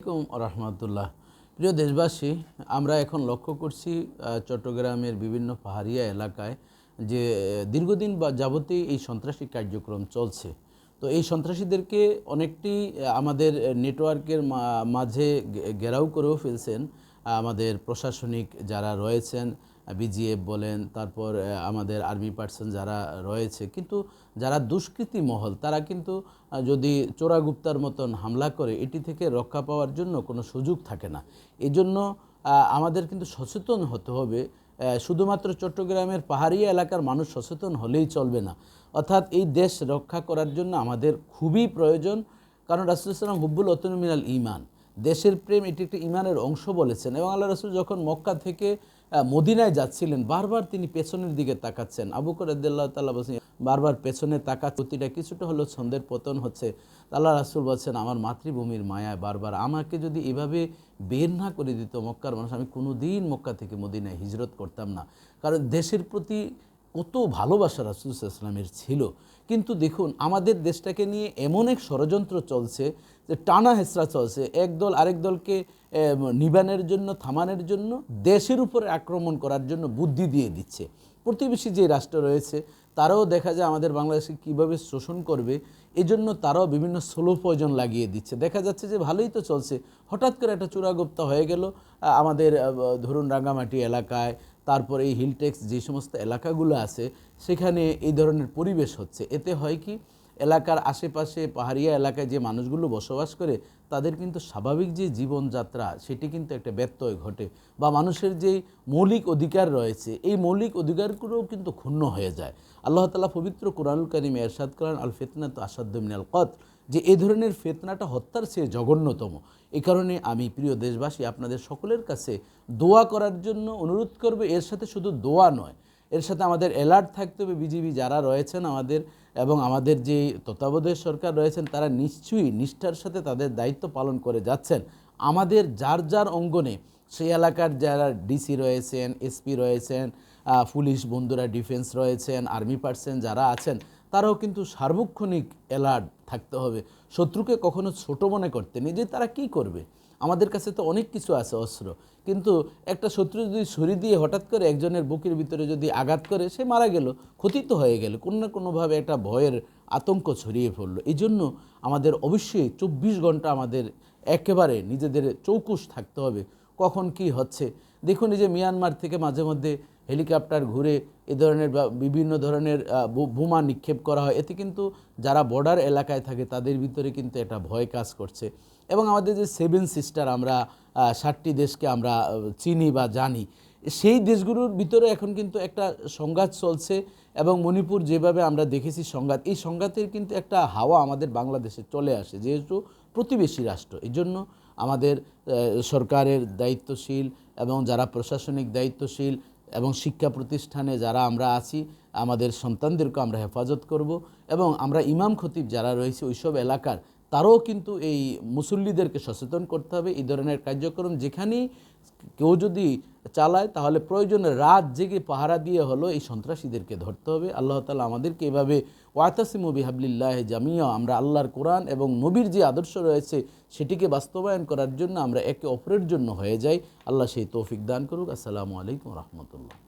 আলাইকুম রহমতুল্লাহ। প্রিয় দেশবাসী, আমরা এখন লক্ষ্য করছি চট্টগ্রামের বিভিন্ন পাহাড়িয়া এলাকায় যে দীর্ঘদিন বা যাবতীয় এই সন্ত্রাসী কার্যক্রম চলছে। তো এই সন্ত্রাসীদেরকে অনেকটি আমাদের নেটওয়ার্কের মাঝে ঘেরাও করেও ফেলছেন আমাদের প্রশাসনিক যারা রয়েছেন বিজিএফ বলেন, তারপর আমাদের আর্মি পার্সন যারা রয়েছে, কিন্তু যারা দুষ্কৃতী মহল, তারা কিন্তু যদি চোরাগুপ্তার মতন হামলা করে, এটি থেকে রক্ষা পাওয়ার জন্য কোনো সুযোগ থাকে না। এজন্য আমাদের কিন্তু সচেতন হতে হবে শুধুমাত্র চট্টগ্রামের পাহাড়ি এলাকার মানুষ সচেতন হলেই চলবে না। অর্থাৎ এই দেশ রক্ষা করার জন্য আমাদের খুবই প্রয়োজন, কারণ রাসুলাম হুব্বুল অতন মিনাল ইমান দেশের প্রেম এটি একটি ইমানের অংশ বলেছেন এবং আল্লাহ রসুল যখন মক্কা থেকে মদিনায় যাচ্ছিলেন, বারবার তিনি পেছনের দিকে তাকাচ্ছেন। আবু করাদ্দাল্লাহ তাল্লাহ বলছেন, বারবার পেছনে তাকা প্রতিটা কিছুটা হলো ছন্দের পতন হচ্ছে। আল্লাহ রাসুল বলছেন, আমার মাতৃভূমির মায়ায় বারবার আমাকে যদি এভাবে বের না করে দিত মক্কার মানুষ, আমি কোনো দিন মক্কা থেকে মদিনায় হিজরত করতাম না। কারণ দেশের প্রতি কত ভালোবাসা রাসুল ইসলামের ছিল। কিন্তু দেখুন, আমাদের দেশটাকে নিয়ে এমন এক ষড়যন্ত্র চলছে যে টানা হেসরা চলছে। এক দল আরেক দলকে নিবানের জন্য, থামানোর জন্য, দেশের উপরে আক্রমণ করার জন্য বুদ্ধি দিয়ে দিচ্ছে। প্রতিবেশী যে রাষ্ট্র রয়েছে, তারাও দেখা যায় আমাদের বাংলাদেশকে কীভাবে শোষণ করবে এজন্য তারাও বিভিন্ন স্লো পয়জন লাগিয়ে দিচ্ছে। দেখা যাচ্ছে যে ভালোই তো চলছে। হঠাৎ করে একটা চূড়াগুপ্তা হয়ে গেল আমাদের ধরুন রাঙ্গামাটি এলাকায়, তারপর এই হিলটেক্স যে সমস্ত এলাকাগুলো আছে, সেখানে এই ধরনের পরিবেশ হচ্ছে। এতে হয় কি এলাকার আশেপাশে, পাহাড়িয়া এলাকায় যে মানুষগুলো বসবাস করে, তাদের কিন্তু স্বাভাবিক যে জীবনযাত্রা, সেটি কিন্তু একটা ব্যত্যয় ঘটে বা মানুষের যেই মৌলিক অধিকার রয়েছে, এই মৌলিক অধিকারগুলোও কিন্তু ক্ষুণ্ণ হয়ে যায়। আল্লাহ তালা পবিত্র কোরআনুল করিমে এরশাদ করান, আল ফেতনা তো আসাদ্দ মিনাল কত যে এ ধরনের ফেতনাটা হত্যার চেয়ে জঘন্যতম। এ কারণে আমি প্রিয় দেশবাসী, আপনাদের সকলের কাছে দোয়া করার জন্য অনুরোধ করবে, এর সাথে শুধু দোয়া নয় এর সাথে আমাদের অ্যালার্ট থাকতে হবে বিজিবি যারা রয়েছেন আমাদের এবং আমাদের যে তত্ত্বাবধায়ক সরকার রয়েছেন, তারা নিশ্চয়ই নিষ্ঠার সাথে তাদের দায়িত্ব পালন করে যাচ্ছেন। আমাদের যার যার অঙ্গনে সেই এলাকার যারা ডিসি রয়েছেন এসপি রয়েছেন পুলিশ বন্ধুরা ডিফেন্স রয়েছেন আর্মি পার্সন যারা আছেন, তারাও কিন্তু সার্বক্ষণিক অ্যালার্ট থাকতে হবে। শত্রুকে কখনো ছোট মনে করতে যে তারা কি করবে। আমাদের কাছে তো অনেক কিছু আছে অস্ত্র। কিন্তু একটা শত্রু যদি ছুরি দিয়ে হঠাৎ করে একজনের বুকের ভিতরে যদি আঘাত করে, সে মারা গেল ক্ষতি তো হয়ে গেল, কোনো না কোনোভাবে একটা ভয়ের আতঙ্ক ছড়িয়ে পড়ল। এই জন্য আমাদের অবশ্যই চব্বিশ ঘণ্টা আমাদের একেবারে নিজেদের চৌকুশ থাকতে হবে। কখন কি হচ্ছে? দেখুন এই যে মিয়ানমার থেকে মাঝে মধ্যে হেলিকপ্টার ঘুরে এ ধরনের বিভিন্ন ধরনের বোমা নিক্ষেপ করা হয়। এতে কিন্তু যারা বর্ডার এলাকায় থাকে তাদের ভিতরে কিন্তু একটা ভয় কাজ করছে। এবং আমাদের যে সেভেন সিস্টার আমরা ষাটটি দেশকে আমরা চিনি বা জানি, সেই দেশগুলোর ভিতরে এখন কিন্তু একটা সংঘাত চলছে এবং মণিপুর যেভাবে আমরা দেখেছি সংঘাত, এই সংঘাতের কিন্তু একটা হাওয়া আমাদের বাংলাদেশে চলে আসে, যেহেতু প্রতিবেশী রাষ্ট্র। এই জন্য আমাদের সরকারের দায়িত্বশীল এবং যারা প্রশাসনিক দায়িত্বশীল এবং শিক্ষা প্রতিষ্ঠানে যারা আমরা আছি, আমাদের সন্তানদেরকে আমরা হেফাজত করব এবং আমরা ইমাম খতিব যারা রয়েছে ওইসব এলাকার তারাও কিন্তু এই মুসল্লিদেরকে সচেতন করতে হবে, এই ধরনের কার্যক্রম যেখানেই কেউ যদি চালায়, তাহলে প্রয়োজনে রাত জেগে পাহারা দিয়ে হলো এই সন্ত্রাসীদেরকে ধরতে হবে। আল্লাহ তালা আমাদেরকে এভাবে ওয়াতাসিমু বিহাবলিল্লাহ জামিয়া, আমরা আল্লাহর কোরআন এবং নবীর যে আদর্শ রয়েছে, সেটিকে বাস্তবায়ন করার জন্য আমরা একে অপরের জন্য হয়ে যাই। আল্লাহ সেই তৌফিক দান করুক। আসসালামু আলাইকুম রহমতুল্লাহ।